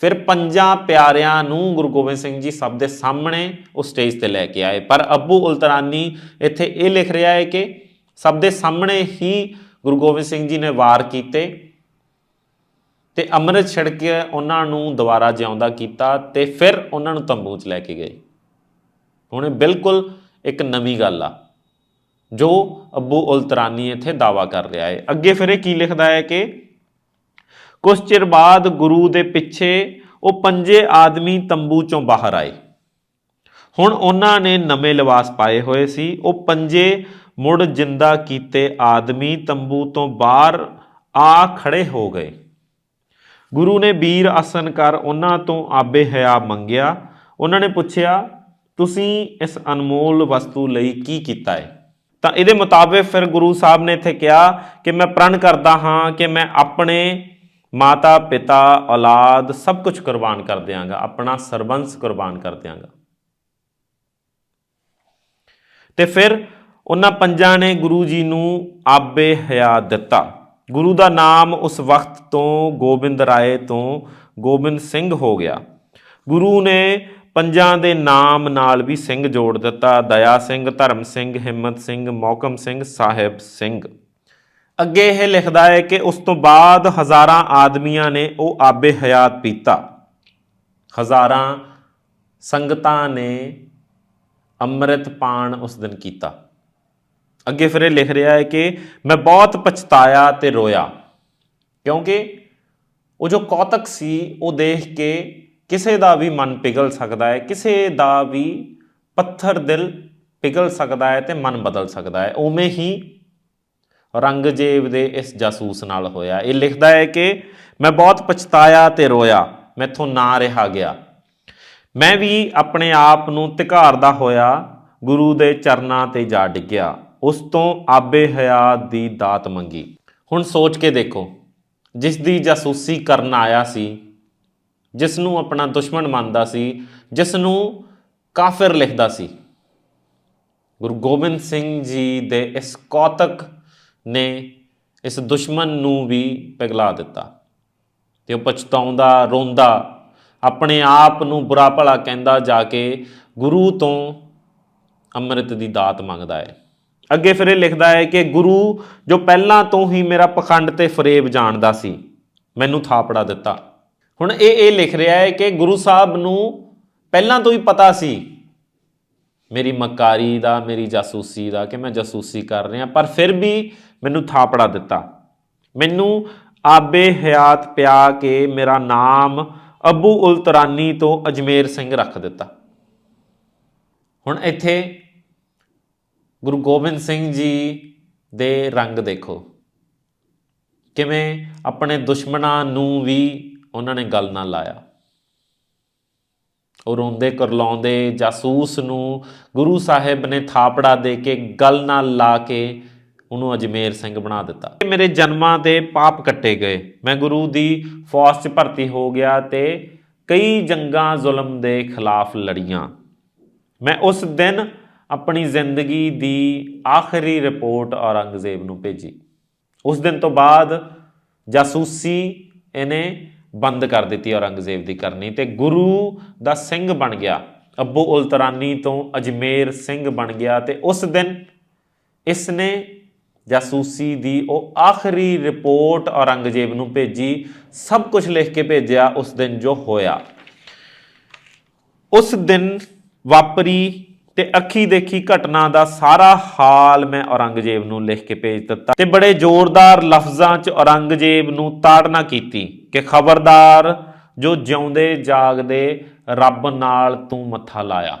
ਫਿਰ ਪੰਜਾਂ ਪਿਆਰਿਆਂ ਨੂੰ ਗੁਰੂ ਗੋਬਿੰਦ ਸਿੰਘ ਜੀ ਸਭ ਦੇ ਸਾਹਮਣੇ ਉਹ ਸਟੇਜ ਤੇ ਲੈ ਕੇ ਆਏ। ਪਰ ਅੱਬੂ ਉਲਤਰਾਨੀ ਇੱਥੇ ਇਹ ਲਿਖ ਰਿਹਾ ਹੈ ਕਿ ਸਭ ਦੇ ਸਾਹਮਣੇ ਹੀ ਗੁਰੂ ਗੋਬਿੰਦ ਸਿੰਘ ਜੀ ਨੇ ਵਾਰ ਕੀਤੇ ਤੇ ਅੰਮ੍ਰਿਤ ਛੜ ਕੇ ਉਹਨਾਂ ਨੂੰ ਦੁਬਾਰਾ ਜਿਉਂਦਾ ਕੀਤਾ ਤੇ ਫਿਰ ਉਹਨਾਂ ਨੂੰ ਤੰਬੂ 'ਚ ਲੈ ਕੇ ਗਏ। ਹੁਣ ਬਿਲਕੁਲ ਇੱਕ ਨਵੀਂ ਗੱਲ ਆ, ਜੋ ਅੱਬੂ ਉਲਤਰਾਨੀ ਇੱਥੇ ਦਾਵਾ ਕਰ ਰਿਹਾ ਹੈ। ਅੱਗੇ ਫਿਰ ਇਹ ਕੀ ਲਿਖਦਾ ਹੈ ਕਿ ਕੁਝ ਚਿਰ ਬਾਅਦ ਗੁਰੂ ਦੇ ਪਿੱਛੇ ਉਹ ਪੰਜੇ ਆਦਮੀ ਤੰਬੂ ਚੋਂ ਬਾਹਰ ਆਏ। ਹੁਣ ਉਹਨਾਂ ਨੇ ਨਵੇਂ ਲਿਬਾਸ ਪਾਏ ਹੋਏ ਸੀ, ਉਹ ਪੰਜੇ ਮੁੜ ਜਿੰਦਾ ਕੀਤੇ ਆਦਮੀ ਤੰਬੂ ਤੋਂ ਬਾਹਰ ਆ ਖੜੇ ਹੋ ਗਏ। ਗੁਰੂ ਨੇ ਵੀਰ ਆਸਨ ਕਰ ਉਹਨਾਂ ਤੋਂ ਆਬੇ ਹਯਾ ਮੰਗਿਆ। ਉਹਨਾਂ ਨੇ ਪੁੱਛਿਆ, ਤੁਸੀਂ ਇਸ ਅਨਮੋਲ ਵਸਤੂ ਲਈ ਕੀ ਕੀਤਾ ਹੈ ਤਾਂ ਇਹਦੇ ਮੁਤਾਬਿਕ ਫਿਰ ਗੁਰੂ ਸਾਹਿਬ ਨੇ ਇੱਥੇ ਕਿਹਾ ਕਿ ਮੈਂ ਪ੍ਰਣ ਕਰਦਾ ਹਾਂ ਕਿ ਮੈਂ ਆਪਣੇ ਮਾਤਾ, ਪਿਤਾ, ਔਲਾਦ ਸਭ ਕੁਝ ਕੁਰਬਾਨ ਕਰ ਦਿਆਂਗਾ। ਆਪਣਾ ਸਰਬੰਸ ਕੁਰਬਾਨ ਕਰ ਦਿਆਂਗਾ। ਤੇ ਫਿਰ ਉਹਨਾਂ ਪੰਜਾਂ ਨੇ ਗੁਰੂ ਜੀ ਨੂੰ ਆਬੇ ਹਯਾਤ ਦਿੱਤਾ। ਗੁਰੂ ਦਾ ਨਾਮ ਉਸ ਵਕਤ ਤੋਂ ਗੋਬਿੰਦ ਰਾਏ ਤੋਂ ਗੋਬਿੰਦ ਸਿੰਘ ਹੋ ਗਿਆ। ਗੁਰੂ ਨੇ ਪੰਜਾਂ ਦੇ ਨਾਮ ਨਾਲ ਵੀ ਸਿੰਘ ਜੋੜ ਦਿੱਤਾ। ਦਇਆ ਸਿੰਘ, ਧਰਮ ਸਿੰਘ, ਹਿੰਮਤ ਸਿੰਘ, ਮੌਕਮ ਸਿੰਘ, ਸਾਹਿਬ ਸਿੰਘ। ਅੱਗੇ ਇਹ ਲਿਖਦਾ ਹੈ ਕਿ ਉਸ ਤੋਂ ਬਾਅਦ ਹਜ਼ਾਰਾਂ ਆਦਮੀਆਂ ਨੇ ਉਹ ਆਬੇ ਹਯਾਤ ਪੀਤਾ। ਹਜ਼ਾਰਾਂ ਸੰਗਤਾਂ ਨੇ ਅੰਮ੍ਰਿਤ ਪਾਣ ਉਸ ਦਿਨ ਕੀਤਾ। ਅੱਗੇ ਫਿਰ ਇਹ ਲਿਖ ਰਿਹਾ ਹੈ ਕਿ ਮੈਂ ਬਹੁਤ ਪਛਤਾਇਆ ਤੇ ਰੋਇਆ। ਕਿਉਂਕਿ ਉਹ ਜੋ ਕੌਤਕ ਸੀ, ਉਹ ਦੇਖ ਕੇ ਕਿਸੇ ਦਾ ਵੀ ਮਨ ਪਿਘਲ ਸਕਦਾ ਹੈ, ਕਿਸੇ ਦਾ ਵੀ ਪੱਥਰ ਦਿਲ ਪਿਘਲ ਸਕਦਾ ਹੈ ਤੇ ਮਨ ਬਦਲ ਸਕਦਾ ਹੈ। ਉਵੇਂ ਹੀ ਰੰਗਜੇਬ ਦੇ ਇਸ ਜਾਸੂਸ ਨਾਲ ਹੋਇਆ। ਇਹ ਲਿਖਦਾ ਹੈ ਕਿ ਮੈਂ ਬਹੁਤ ਪਛਤਾਇਆ ਤੇ ਰੋਇਆ, ਮੈਥੋਂ ਨਾ ਰਿਹਾ ਗਿਆ। ਮੈਂ ਵੀ ਆਪਣੇ ਆਪ ਨੂੰ ਧਿਕਾਰਦਾ ਹੋਇਆ, ਗੁਰੂ ਦੇ ਚਰਨਾਂ ਤੇ ਜਾ ਡਿੱਗਿਆ। ਉਸ ਤੋਂ ਆਬੇ ਹਯਾਤ ਦੀ ਦਾਤ ਮੰਗੀ। ਹੁਣ ਸੋਚ ਕੇ ਦੇਖੋ, ਜਿਸ ਦੀ ਜਾਸੂਸੀ ਕਰਨ ਆਇਆ ਸੀ ਜਿਸ ਨੂੰ ਆਪਣਾ ਦੁਸ਼ਮਣ ਮੰਨਦਾ ਸੀ ਜਿਸ ਨੂੰ ਕਾਫਰ ਲਿਖਦਾ ਸੀ। ਗੁਰੂ ਗੋਬਿੰਦ ਸਿੰਘ ਜੀ ਦੇ ਇਸ ਕੌਤਕ ਨੇ ਇਸ ਦੁਸ਼ਮਣ ਨੂੰ ਵੀ ਪਿਘਲਾ ਦਿੱਤਾ। ਤੇ ਉਹ ਪਛਤਾਉਂਦਾ, ਰੋਂਦਾ, ਆਪਣੇ ਆਪ ਨੂੰ ਬੁਰਾ ਭਲਾ ਕਹਿੰਦਾ ਜਾ ਕੇ ਗੁਰੂ ਤੋਂ ਅੰਮ੍ਰਿਤ ਦੀ ਦਾਤ ਮੰਗਦਾ ਹੈ ਅੱਗੇ ਫਿਰ ਇਹ ਲਿਖਦਾ ਹੈ ਕਿ ਗੁਰੂ ਜੋ ਪਹਿਲਾਂ ਤੋਂ ਹੀ ਮੇਰਾ ਪਖੰਡ ਤੇ ਫਰੇਬ ਜਾਣਦਾ ਸੀ, ਮੈਨੂੰ ਥਾਪੜਾ ਦਿੱਤਾ। ਹੁਣ ਇਹ ਇਹ ਲਿਖ ਰਿਹਾ ਹੈ ਕਿ ਗੁਰੂ ਸਾਹਿਬ ਨੂੰ ਪਹਿਲਾਂ ਤੋਂ ਹੀ ਪਤਾ ਸੀ, ਮੇਰੀ ਮਕਾਰੀ ਦਾ, ਮੇਰੀ ਜਾਸੂਸੀ ਦਾ ਕਿ ਮੈਂ ਜਾਸੂਸੀ ਕਰ ਰਿਹਾ, ਪਰ ਫਿਰ ਵੀ ਮੈਨੂੰ ਥਾਪੜਾ ਦਿੱਤਾ। ਮੈਨੂੰ ਆਬੇ ਹਯਾਤ ਪਿਆ ਕੇ ਮੇਰਾ ਨਾਮ ਅਬੂ ਉਲ ਤਰਾਨੀ ਤੋਂ ਅਜਮੇਰ ਸਿੰਘ ਰੱਖ ਦਿੱਤਾ। ਹੁਣ ਇੱਥੇ ਗੁਰੂ ਗੋਬਿੰਦ ਸਿੰਘ ਜੀ ਦੇ ਰੰਗ ਦੇਖੋ। ਕਿਵੇਂ ਆਪਣੇ ਦੁਸ਼ਮਣਾਂ ਨੂੰ ਵੀ ਉਹਨਾਂ ਨੇ ਗੱਲ ਨਾਲ ਲਾਇਆ। ਉਹ ਰੋਂਦੇ ਕਰਲਾਉਂਦੇ ਜਾਸੂਸ ਨੂੰ ਗੁਰੂ ਸਾਹਿਬ ਨੇ ਥਾਪੜਾ ਦੇ ਕੇ ਗੱਲ ਨਾਲ ਲਾ ਕੇ ਉਹਨੂੰ ਅਜਮੇਰ ਸਿੰਘ ਬਣਾ ਦਿੱਤਾ। ਮੇਰੇ ਜਨਮਾਂ ਦੇ ਪਾਪ ਕੱਟੇ ਗਏ। ਮੈਂ ਗੁਰੂ ਦੀ ਫੌਜ 'ਚ ਭਰਤੀ ਹੋ ਗਿਆ ਤੇ ਕਈ ਜੰਗਾਂ ਜ਼ੁਲਮ ਦੇ ਖਿਲਾਫ ਲੜੀਆਂ। ਮੈਂ ਉਸ ਦਿਨ ਆਪਣੀ ਜ਼ਿੰਦਗੀ ਦੀ ਆਖਰੀ ਰਿਪੋਰਟ ਔਰੰਗਜ਼ੇਬ ਨੂੰ ਭੇਜੀ। ਉਸ ਦਿਨ ਤੋਂ ਬਾਅਦ ਜਾਸੂਸੀ ਇਹਨੇ ਬੰਦ ਕਰ ਦਿੱਤੀ ਔਰੰਗਜ਼ੇਬ ਦੀ ਕਰਨੀ ਤੇ ਗੁਰੂ ਦਾ ਸਿੰਘ ਬਣ ਗਿਆ। ਅੱਬੂ ਉਲਤਰਾਨੀ ਤੋਂ ਅਜਮੇਰ ਸਿੰਘ ਬਣ ਗਿਆ ਤੇ ਉਸ ਦਿਨ ਇਸ ਨੇ ਜਾਸੂਸੀ ਦੀ ਉਹ ਆਖਰੀ ਰਿਪੋਰਟ ਔਰੰਗਜ਼ੇਬ ਨੂੰ ਭੇਜੀ, ਸਭ ਕੁਝ ਲਿਖ ਕੇ ਭੇਜਿਆ, ਉਸ ਦਿਨ ਜੋ ਹੋਇਆ। ਉਸ ਦਿਨ ਵਾਪਰੀ ਤੇ ਅੱਖੀ ਦੇਖੀ ਘਟਨਾ ਦਾ ਸਾਰਾ ਹਾਲ ਮੈਂ ਔਰੰਗਜ਼ੇਬ ਨੂੰ ਲਿਖ ਕੇ ਭੇਜ ਦਿੱਤਾ ਤੇ ਬੜੇ ਜ਼ੋਰਦਾਰ ਲਫ਼ਜ਼ਾਂ 'ਚ ਔਰੰਗਜ਼ੇਬ ਨੂੰ ਤਾੜਨਾ ਕੀਤੀ ਕਿ ਖਬਰਦਾਰ ਜੋ ਜਿਉਂਦੇ ਜਾਗਦੇ ਰੱਬ ਨਾਲ ਤੂੰ ਮੱਥਾ ਲਾਇਆ।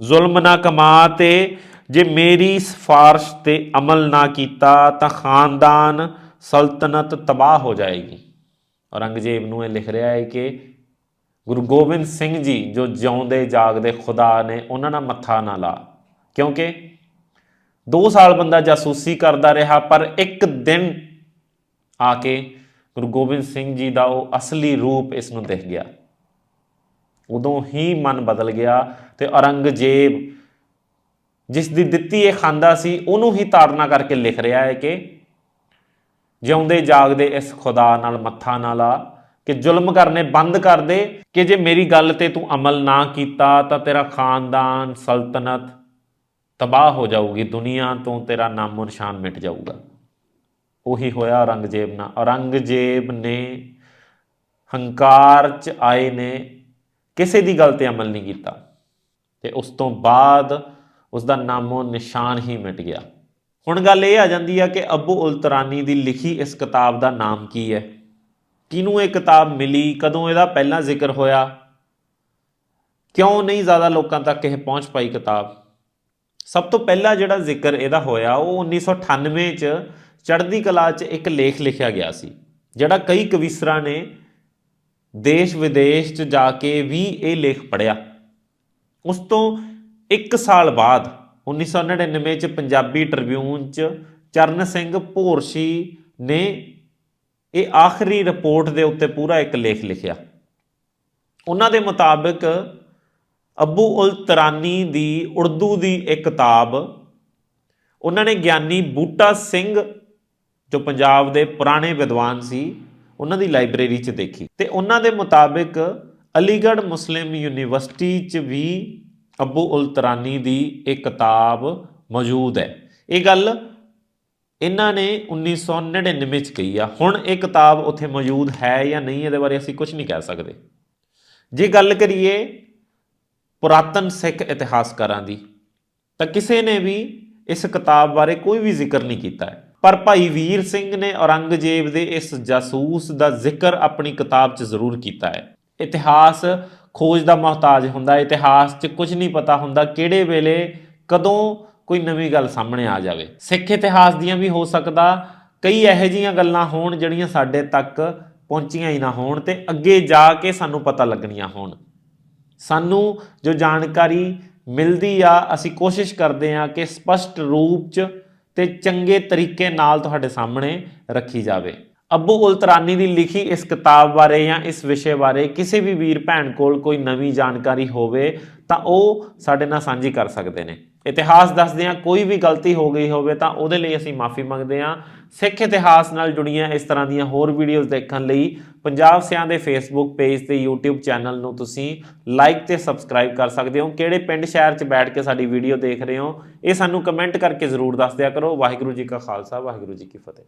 ਜ਼ੁਲਮ ਨਾ ਕਮਾ ਤੇ ਜੇ ਮੇਰੀ ਸਿਫਾਰਿਸ਼ ਤੇ ਅਮਲ ਨਾ ਕੀਤਾ ਤਾਂ ਖਾਨਦਾਨ ਸਲਤਨਤ ਤਬਾਹ ਹੋ ਜਾਏਗੀ। ਔਰੰਗਜ਼ੇਬ ਨੂੰ ਇਹ ਲਿਖ ਰਿਹਾ ਹੈ ਕਿ ਗੁਰੂ ਗੋਬਿੰਦ ਸਿੰਘ ਜੀ ਜੋ ਜਿਉਂਦੇ ਜਾਗਦੇ ਖੁਦਾ ਨੇ, ਉਹਨਾਂ ਨਾਲ ਮੱਥਾ ਨਾ ਲਾ। ਕਿਉਂਕਿ 2 ਸਾਲ ਬੰਦਾ ਜਾਸੂਸੀ ਕਰਦਾ ਰਿਹਾ, ਪਰ ਇੱਕ ਦਿਨ ਆ ਕੇ ਗੁਰੂ ਗੋਬਿੰਦ ਸਿੰਘ ਜੀ ਦਾ ਉਹ ਅਸਲੀ ਰੂਪ ਇਸ ਨੂੰ ਦਿਖ ਗਿਆ। ਉਦੋਂ ਹੀ ਮਨ ਬਦਲ ਗਿਆ ਤੇ ਔਰੰਗਜ਼ੇਬ ਜਿਸ ਦੀ ਦਿੱਤੀ ਇਹ ਖਾਂਦਾ ਸੀ, ਉਹਨੂੰ ਹੀ ਤਾੜਨਾ ਕਰਕੇ ਲਿਖ ਰਿਹਾ ਹੈ ਕਿ ਜਿਉਂਦੇ ਜਾਗਦੇ ਇਸ ਖੁਦਾ ਨਾਲ ਮੱਥਾ ਨਾ ਲਾ। ਕਿ ਜ਼ੁਲਮ ਕਰਨੇ ਬੰਦ ਕਰ ਦੇ ਕਿ ਜੇ ਮੇਰੀ ਗੱਲ ਤੇ ਤੂੰ ਅਮਲ ਨਾ ਕੀਤਾ ਤਾਂ ਤੇਰਾ ਖਾਨਦਾਨ, ਸਲਤਨਤ ਤਬਾਹ ਹੋ ਜਾਊਗੀ, ਦੁਨੀਆ ਤੋਂ ਤੇਰਾ ਨਾਮੋ ਨਿਸ਼ਾਨ ਮਿਟ ਜਾਊਗਾ। ਉਹੀ ਹੋਇਆ ਔਰੰਗਜ਼ੇਬ ਨਾਲ। ਔਰੰਗਜ਼ੇਬ ਨੇ ਹੰਕਾਰ ਚ ਆਏ ਨੇ, ਕਿਸੇ ਦੀ ਗੱਲ ਤੇ ਅਮਲ ਨਹੀਂ ਕੀਤਾ। ਤੇ ਉਸ ਤੋਂ ਬਾਅਦ ਉਸ ਦਾ ਨਾਮੋ ਨਿਸ਼ਾਨ ਹੀ ਮਿਟ ਗਿਆ। ਹੁਣ ਗੱਲ ਇਹ ਆ ਜਾਂਦੀ ਆ ਕਿ ਅਬੂ ਉਲਤਰਾਨੀ ਦੀ ਲਿਖੀ ਇਸ ਕਿਤਾਬ ਦਾ ਨਾਮ ਕੀ ਹੈ? ਕਿਹਨੂੰ ਇਹ ਕਿਤਾਬ ਮਿਲੀ, ਕਦੋਂ ਇਹਦਾ ਪਹਿਲਾਂ ਜ਼ਿਕਰ ਹੋਇਆ? ਕਿਉਂ ਨਹੀਂ ਜ਼ਿਆਦਾ ਲੋਕਾਂ ਤੱਕ ਇਹ ਪਹੁੰਚ ਪਾਈ ਕਿਤਾਬ? ਸਭ ਤੋਂ ਪਹਿਲਾ ਜਿਹੜਾ ਜ਼ਿਕਰ ਇਹਦਾ ਹੋਇਆ, ਉਹ 1998 ਚ ਚੜ੍ਹਦੀ ਕਲਾ 'ਚ ਇੱਕ ਲੇਖ ਲਿਖਿਆ ਗਿਆ ਸੀ, ਜਿਹੜਾ ਕਈ ਕਵੀਸਰਾਂ ਨੇ ਦੇਸ਼ ਵਿਦੇਸ਼ 'ਚ ਜਾ ਕੇ ਵੀ ਇਹ ਲੇਖ ਪੜਿਆ ਉਸ ਤੋਂ 1 ਸਾਲ ਬਾਅਦ 1999 ਚ ਪੰਜਾਬੀ ਟ੍ਰਿਬਿਊਨ 'ਚ ਚਰਨ ਸਿੰਘ ਭੋਰਸ਼ੀ ਨੇ ਇਹ ਆਖਰੀ ਰਿਪੋਰਟ ਦੇ ਉੱਤੇ ਪੂਰਾ ਇੱਕ ਲੇਖ ਲਿਖਿਆ। ਉਹਨਾਂ ਦੇ ਮੁਤਾਬਕ ਅਬੂ ਉਲ ਤਰਾਨੀ ਦੀ ਉਰਦੂ ਦੀ ਇੱਕ ਕਿਤਾਬ, ਉਹਨਾਂ ਨੇ ਗਿਆਨੀ ਬੂਟਾ ਸਿੰਘ, ਜੋ ਪੰਜਾਬ ਦੇ ਪੁਰਾਣੇ ਵਿਦਵਾਨ ਸੀ, ਉਹਨਾਂ ਦੀ ਲਾਇਬ੍ਰੇਰੀ 'ਚ ਦੇਖੀ। ਤੇ ਉਹਨਾਂ ਦੇ ਮੁਤਾਬਿਕ ਅਲੀਗੜ੍ਹ ਮੁਸਲਿਮ ਯੂਨੀਵਰਸਿਟੀ 'ਚ ਵੀ ਅਬੂ ਉਲ ਤਰਾਨੀ ਦੀ ਇਹ ਕਿਤਾਬ ਮੌਜੂਦ ਹੈ। ਇਹ ਗੱਲ ਇਹਨਾਂ ਨੇ 1999 ਚ ਕਹੀ ਆ, ਹੁਣ ਇਹ ਕਿਤਾਬ ਉੱਥੇ ਮੌਜੂਦ ਹੈ ਜਾਂ ਨਹੀਂ, ਇਹਦੇ ਬਾਰੇ ਅਸੀਂ ਕੁਝ ਨਹੀਂ ਕਹਿ ਸਕਦੇ। ਜੇ ਗੱਲ ਕਰੀਏ ਪੁਰਾਤਨ ਸਿੱਖ ਇਤਿਹਾਸਕਾਰਾਂ ਦੀ, ਤਾਂ ਕਿਸੇ ਨੇ ਵੀ ਇਸ ਕਿਤਾਬ ਬਾਰੇ ਕੋਈ ਵੀ ਜ਼ਿਕਰ ਨਹੀਂ ਕੀਤਾ ਹੈ। ਪਰ ਭਾਈ ਵੀਰ ਸਿੰਘ ਨੇ ਔਰੰਗਜ਼ੇਬ ਦੇ ਇਸ ਜਾਸੂਸ ਦਾ ਜ਼ਿਕਰ ਆਪਣੀ ਕਿਤਾਬ 'ਚ ਜ਼ਰੂਰ ਕੀਤਾ ਹੈ। ਇਤਿਹਾਸ ਖੋਜ ਦਾ ਮੁਹਤਾਜ ਹੁੰਦਾ, ਇਤਿਹਾਸ 'ਚ ਕੁਝ ਨਹੀਂ ਪਤਾ ਹੁੰਦਾ ਕਿਹੜੇ ਵੇਲੇ ਕਦੋਂ ਕੋਈ ਨਵੀਂ ਗੱਲ ਸਾਹਮਣੇ ਆ ਜਾਵੇ। ਸਿੱਖ ਇਤਿਹਾਸ ਦੀਆਂ ਵੀ ਹੋ ਸਕਦਾ ਕਈ ਇਹੋ ਜਿਹੀਆਂ ਗੱਲਾਂ ਹੋਣ ਜਿਹੜੀਆਂ ਸਾਡੇ ਤੱਕ ਪਹੁੰਚੀਆਂ ਹੀ ਨਾ ਹੋਣ ਤੇ ਅੱਗੇ ਜਾ ਕੇ ਸਾਨੂੰ ਪਤਾ ਲੱਗਣੀਆਂ ਹੋਣ। ਸਾਨੂੰ ਜੋ ਜਾਣਕਾਰੀ ਮਿਲਦੀ ਆ, ਅਸੀਂ ਕੋਸ਼ਿਸ਼ ਕਰਦੇ ਆ ਕਿ ਸਪਸ਼ਟ ਰੂਪ 'ਚ ਤੇ ਚੰਗੇ ਤਰੀਕੇ ਨਾਲ ਤੁਹਾਡੇ ਸਾਹਮਣੇ ਰੱਖੀ ਜਾਵੇ। ਅੱਬੂ ਉਲ ਤਰਾਨੀ ਦੀ ਲਿਖੀ ਇਸ ਕਿਤਾਬ ਬਾਰੇ ਜਾਂ ਇਸ ਵਿਸ਼ੇ ਬਾਰੇ ਕਿਸੇ ਵੀ ਵੀਰ ਭੈਣ ਕੋਲ ਕੋਈ ਨਵੀਂ ਜਾਣਕਾਰੀ ਹੋਵੇ ਤਾਂ ਉਹ ਸਾਡੇ ਨਾਲ ਸਾਂਝੀ ਕਰ ਸਕਦੇ ਨੇ। ਇਤਿਹਾਸ ਦੱਸਦਿਆਂ ਕੋਈ ਵੀ ਗਲਤੀ ਹੋ ਗਈ ਹੋਵੇ ਤਾਂ ਉਹਦੇ ਲਈ ਅਸੀਂ ਮਾਫੀ ਮੰਗਦੇ ਹਾਂ। ਸਿੱਖ ਇਤਿਹਾਸ ਨਾਲ ਜੁੜੀਆਂ ਇਸ ਤਰ੍ਹਾਂ ਦੀਆਂ ਹੋਰ ਵੀਡੀਓਜ਼ ਦੇਖਣ ਲਈ ਪੰਜਾਬ ਸਿਆਂ ਦੇ ਫੇਸਬੁੱਕ ਪੇਜ ਤੇ YouTube ਚੈਨਲ ਨੂੰ ਤੁਸੀਂ ਲਾਈਕ ਤੇ ਸਬਸਕ੍ਰਾਈਬ ਕਰ ਸਕਦੇ ਹੋ। ਕਿਹੜੇ ਪਿੰਡ ਸ਼ਹਿਰ 'ਚ ਬੈਠ ਕੇ ਸਾਡੀ ਵੀਡੀਓ ਦੇਖ ਰਹੇ ਹੋ, ਇਹ ਸਾਨੂੰ ਕਮੈਂਟ ਕਰਕੇ ਜ਼ਰੂਰ ਦੱਸ ਦਿਆ ਕਰੋ। ਵਾਹਿਗੁਰੂ ਜੀ ਕਾ ਖਾਲਸਾ, ਵਾਹਿਗੁਰੂ ਜੀ ਕੀ ਫਤਿਹ।